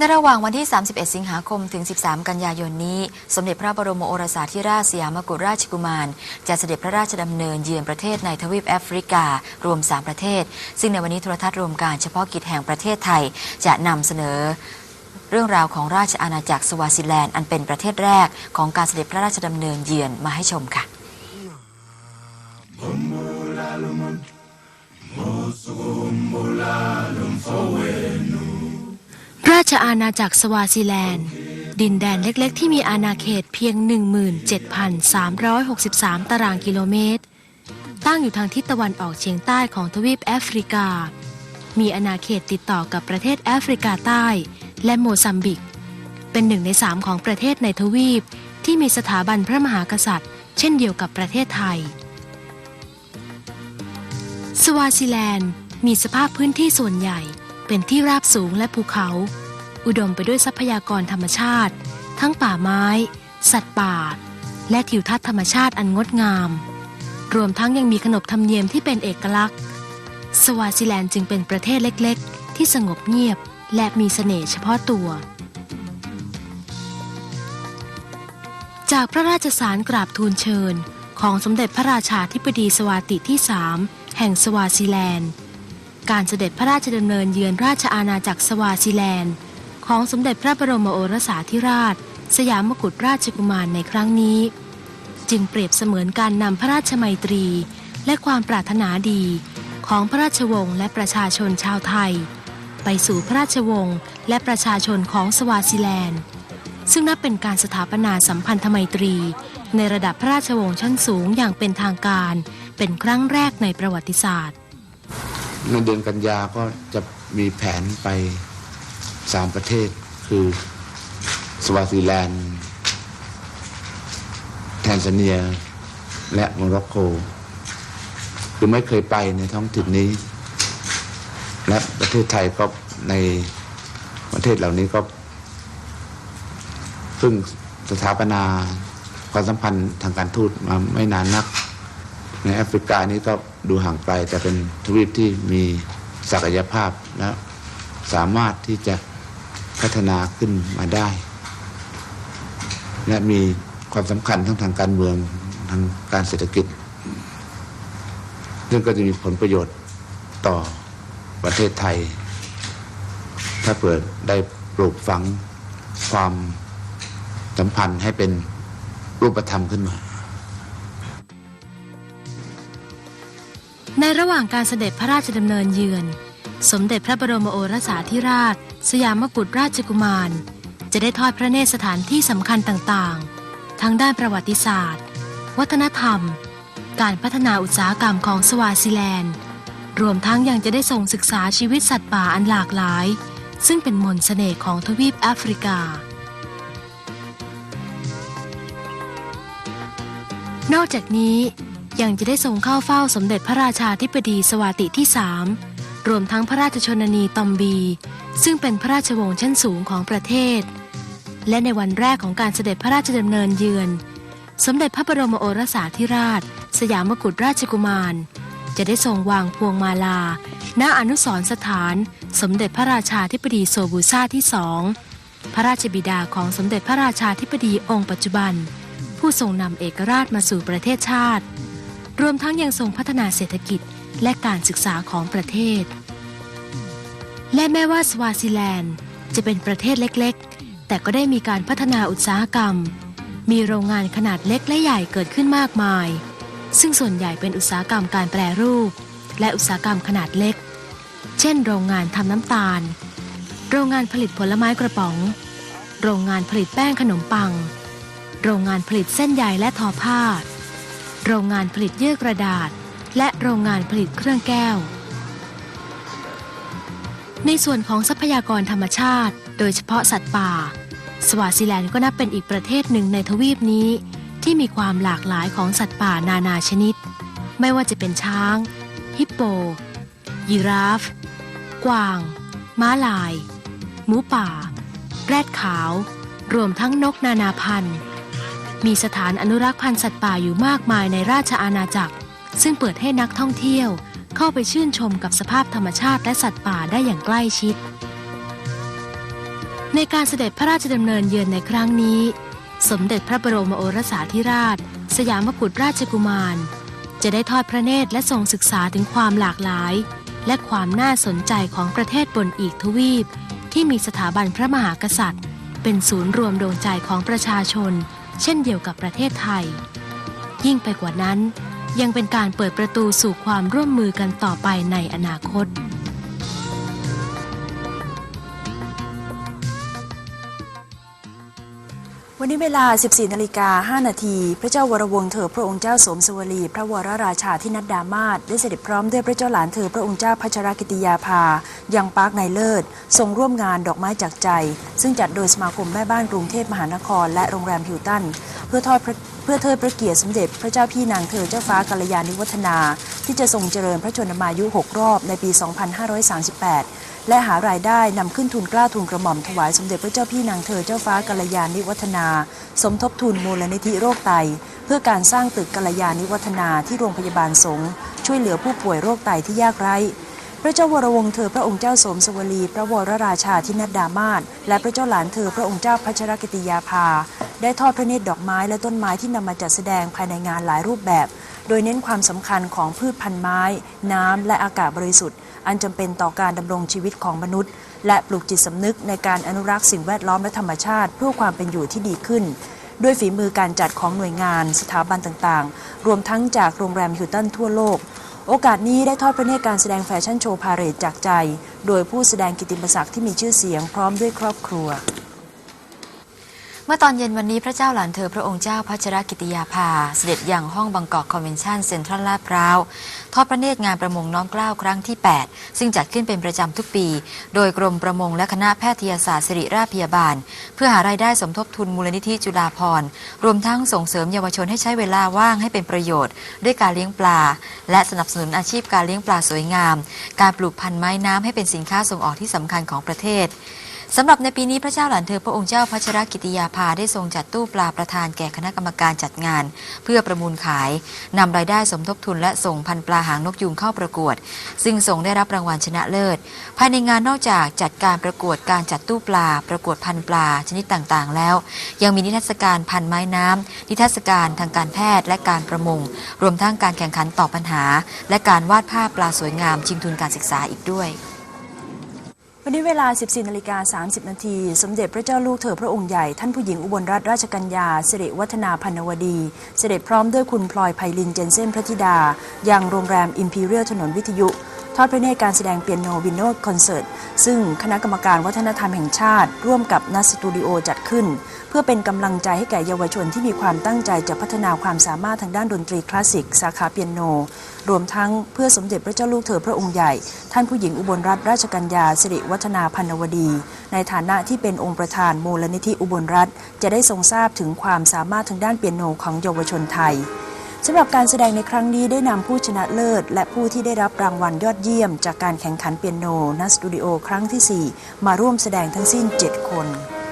ในระหว่างวันที่ 31 สิงหาคมถึง 13 กันยายนนี้ สมเด็จพระบรมโอรสาธิราชสยามกุฎราชกุมาร จะเสด็จพระราชดำเนินเยือนประเทศในทวีปแอฟริกา รวม 3 ประเทศ ซึ่งในวันนี้โทรทัศน์รวมการเฉพาะกิจแห่งประเทศไทยจะนำเสนอเรื่องราวของราชอาณาจักรสวาซิแลนด์อันเป็นประเทศแรกของการเสด็จพระราชดำเนินเยือนมาให้ชมค่ะ อาณาจักรสวาซิแลนด์ ดินแดนเล็กๆ ที่มีอาณาเขตเพียง 17,363 ตารางกิโลเมตร ตั้งอยู่ทางทิศตะวันออกเฉียงใต้ของทวีปแอฟริกา มีอาณาเขตติดต่อกับประเทศแอฟริกาใต้ และโมซัมบิก เป็นหนึ่งในสามของประเทศในทวีป ที่มีสถาบันพระมหากษัตริย์ เช่นเดียวกับประเทศไทย สวาซิแลนด์มีสภาพพื้นที่ส่วนใหญ่เป็นที่ราบสูงและภูเขา อุดมไปด้วยทรัพยากรธรรมชาติ ทั้งป่าไม้ สัตว์ป่า และทิวทัศน์ธรรมชาติอันงดงาม รวมทั้งยังมีขนบธรรมเนียมที่เป็นเอกลักษณ์ สวาซิแลนด์จึงเป็นประเทศเล็กๆ ที่สงบเงียบและมีเสน่ห์เฉพาะตัว จากพระราชสารกราบทูลเชิญ ของสมเด็จพระราชาธิบดีสวาติที่สามแห่งสวาซิแลนด์การเสด็จพระราชดำเนินเยือนราชอาณาจักรสวาซิแลนด์ ของสมเด็จพระบรมโอรสาธิราช สยามกุฎราชกุมารในครั้งนี้ จึงเปรียบเสมือนการนำพระราชมัยตรี และความปรารถนาดีของพระราชวงศ์และประชาชนชาวไทย ไปสู่พระราชวงศ์และประชาชนของสวาซิแลนด์ ซึ่งนับเป็นการสถาปนาสัมพันธไมตรี ในระดับพระราชวงศ์ชั้นสูงอย่างเป็นทางการ เป็นครั้งแรกในประวัติศาสตร์ ในเดือนกันยาก็จะมีแผนไป สามประเทศคือสวาซิแลนด์ แทนซาเนีย และโมร็อกโก คือไม่เคยไปในท้องถิ่นนี้ และประเทศไทยก็ในประเทศเหล่านี้ก็เพิ่งสถาปนาความสัมพันธ์ทางการทูตมาไม่นานนัก ในแอฟริกานี้ก็ดูห่างไกลแต่เป็นทวีปที่มีศักยภาพและสามารถที่จะ พัฒนาขึ้นมาได้ และมีความสำคัญทั้งทางการเมืองทางการเศรษฐกิจซึ่งก็จะมีผลประโยชน์ต่อประเทศไทย ถ้าเปิดได้ปลูกฝังความสัมพันธ์ให้เป็นรูปธรรมขึ้นมา ในระหว่างการเสด็จพระราชดำเนินเยือน สมเด็จพระบรมโอรสาธิราช สยามกุฎราชกุมาร จะได้ทอดพระเนตรสถานที่สำคัญต่างๆ ทั้งด้านประวัติศาสตร์ วัฒนธรรม การพัฒนาอุตสาหกรรมของสวาซิแลนด์ รวมทั้งยังจะได้ส่งศึกษาชีวิตสัตว์ป่าอันหลากหลาย ซึ่งเป็นมนต์เสน่ห์ของทวีปแอฟริกา นอกจากนี้ยังจะได้ทรงเข้าเฝ้าสมเด็จพระราชาธิบดีสวาติที่สาม รวมทั้งพระราชชนนีตอมบี ซึ่งเป็นพระราชวงศ์ชั้นสูงของประเทศ และในวันแรกของการเสด็จพระราชดำเนินเยือน สมเด็จพระบรมโอรสาธิราช สยามกุฎราชกุมาร จะได้ทรงวางพวงมาลา ณอนุสรสถาน สมเด็จพระราชาธิบดีโซบูซาที่สองพระราชบิดาของสมเด็จพระราชาธิบดีองค์ปัจจุบัน ผู้ทรงนำเอกราชมาสู่ประเทศชาติ รวมทั้งยังทรงพัฒนาเศรษฐกิจและการศึกษาของประเทศ และแม้ว่าสวาซิแลนด์จะเป็นประเทศเล็กๆ แต่ก็ได้มีการพัฒนาอุตสาหกรรม มีโรงงานขนาดเล็กและใหญ่เกิดขึ้นมากมาย ซึ่งส่วนใหญ่เป็นอุตสาหกรรมการแปรรูป และอุตสาหกรรมขนาดเล็ก เช่น โรงงานทำน้ำตาล โรงงานผลิตผลไม้กระป๋อง โรงงานผลิตแป้งขนมปัง โรงงานผลิตเส้นใยและทอผ้า โรงงานผลิตเยื่อกระดาษ และโรงงานผลิตเครื่องแก้ว ในส่วนของทรัพยากรธรรมชาติ โดยเฉพาะสัตว์ป่า สวาซิแลนด์ก็นับเป็นอีกประเทศหนึ่งในทวีปนี้ ที่มีความหลากหลายของสัตว์ป่านานาชนิด ไม่ว่าจะเป็นช้าง ฮิปโป ยีราฟ กวาง ม้าลาย หมูป่า แรดขาว รวมทั้งนกนานาพันธุ์ มีสถานอนุรักษ์พันธุ์สัตว์ป่าอยู่มากมายในราชอาณาจักร ซึ่งเปิดให้นักท่องเที่ยว เข้าไปชื่นชมกับสภาพธรรมชาติและสัตว์ป่าได้อย่างใกล้ชิด ในการเสด็จพระราชดำเนินเยือนในครั้งนี้ สมเด็จพระบรมโอรสาธิราช สยามกุฎราชกุมาร จะได้ทอดพระเนตรและทรงศึกษาถึงความหลากหลาย และความน่าสนใจของประเทศบนอีกทวีป ที่มีสถาบันพระมหากษัตริย์ เป็นศูนย์รวมดวงใจของประชาชน เช่นเดียวกับประเทศไทย ยิ่งไปกว่านั้น ยังเป็นการเปิดประตูสู่ความร่วมมือกันต่อไปในอนาคต วันนี้เวลา 14นาฬิกา5นาที พระเจ้าวรวงศ์เธอพระองค์เจ้าสมสวลี พระวรราชาที่นัดดามาศได้เสด็จพร้อมด้วยพระเจ้าหลานเธอพระองค์เจ้าพัชรกิติยาภา ยังปาร์คในเลิศ ทรงร่วมงานดอกไม้จากใจ ซึ่งจัดโดยสมาคมแม่บ้านกรุงเทพมหานคร และโรงแรมฮิลตัน เพื่อทอดพระ พื่อเทิดพระเกียรติสมเด็จพระเจ้าพี่นางเธอเจ้าฟ้ากัลยาณิวัฒนา ที่จะทรงเจริญพระชนมายุ 6 รอบในปี 2538 และหารายได้นำขึ้นทุนกล้าทุนกระหม่อมถวายสมเด็จพระเจ้าพี่นางเธอเจ้าฟ้ากัลยาณิวัฒนา สมทบทุนมูลนิธิโรคไต เพื่อการสร้างตึกกัลยาณิวัฒนาที่โรงพยาบาลสงฆ์ช่วยเหลือผู้ป่วยโรคไตที่ยากไร้พระเจ้าวรวงเธอพระองค์เจ้าสมสวลี พระวรราชาธินัดดามาศและพระเจ้าหลานเธอพระองค์เจ้าพัชรกิติยาภา ได้ทอดพระเนตรดอกไม้และต้นไม้ที่นำมาจัดแสดงภายในงานหลายรูปแบบ โดยเน้นความสำคัญของพืชพันธุ์ไม้ น้ำและอากาศบริสุทธิ์ อันจำเป็นต่อการดำรงชีวิตของมนุษย์ และปลูกจิตสำนึกในการอนุรักษ์สิ่งแวดล้อมและธรรมชาติ เพื่อความเป็นอยู่ที่ดีขึ้นด้วยฝีมือการจัดของหน่วยงาน สถาบันต่างๆ รวมทั้งจากโรงแรมฮิลตันทั่วโลก โอกาสนี้ได้ทอดพระเนตรการแสดงแฟชั่นโชว์พาเรดจากใจ โดยผู้แสดงกิติมศักดิ์ที่มีชื่อเสียงพร้อมด้วยครอบครัว มื่อตอนเย็นวันนี้พระเจ้าหลานเธอพระองค์เจ้าพัชรกิติยาภา เสด็จอย่างห้องบางกอกคอนเวนชั่นเซ็นทรัลลาดพร้าว ทอดพระเนตรงานประมงน้อมเกล้าครั้งที่ 8 ซึ่งจัดขึ้นเป็นประจำทุกปี โดยกรมประมงและคณะแพทยศาสตร์ศิริราชพยาบาล เพื่อหารายได้สมทบทุนมูลนิธิจุฬาภรณ์ รวมทั้งส่งเสริมเยาวชนให้ใช้เวลาว่างให้เป็นประโยชน์ ด้วยการเลี้ยงปลา และสนับสนุนอาชีพการเลี้ยงปลาสวยงาม การปลูกพันธุ์ไม้น้ำให้เป็นสินค้าส่งออกที่สำคัญของประเทศ สำหรับในปีนี้พระเจ้าหลานเธอพระองค์เจ้าพัชรกิติยาภาได้ทรงจัดตู้ปลาประทานแก่คณะกรรมการจัดงาน เพื่อประมูลขายนำรายได้สมทบทุนและส่งพันปลาหางนกยูงเข้าประกวด ซึ่งทรงได้รับรางวัลชนะเลิศ ภายในงานนอกจากจัดการประกวดการจัดตู้ปลา ประกวดพันปลาชนิดต่างๆ แล้ว ยังมีนิทรรศการพันไม้น้ำนิทรรศการทางการแพทย์และการประมงรวมทั้งการแข่งขันตอบปัญหา และการวาดภาพปลาสวยงามชิงทุนการศึกษาอีกด้วย วันนี้เวลา 14นาฬิกา30 นาที สมเด็จพระเจ้าลูกเธอพระองค์ใหญ่ ท่านผู้หญิงอุบลรัตนราชกัญญาสิริวัฒนาพันวดี เสด็จพร้อมด้วยคุณพลอยไพลินเจนเซนพระธิดา ยังโรงแรมอิมพีเรียลถนนวิทยุ ทอดพระเนตรการแสดงเปียโนวินโนคอนเสิร์ต ซึ่งคณะกรรมการวัฒนธรรมแห่งชาติ ร่วมกับนัสสตูดิโอจัดขึ้น เพื่อเป็นกำลังใจให้แก่เยาวชนที่มีความตั้งใจจะพัฒนาความสามารถทางด้านดนตรีคลาสสิก สาขาเปียโน รวมทั้งเพื่อสมเด็จพระเจ้าลูกเธอพระองค์ใหญ่ ท่านผู้หญิงอุบลรัตนราชกัญญาสิริวัฒนาพันวดี ในฐานะที่เป็นองค์ประธานมูลนิธิอุบลรัฐจะได้ทรงทราบถึงความสามารถทางด้านเปียโนของเยาวชนไทย สำหรับการแสดงในครั้งนี้ได้นำผู้ชนะเลิศ และผู้ที่ได้รับรางวัลยอดเยี่ยม จากการแข่งขันเปียโนนัสตูดิโอครั้งที่ 4 มาร่วมแสดงทั้งสิ้น 7 คน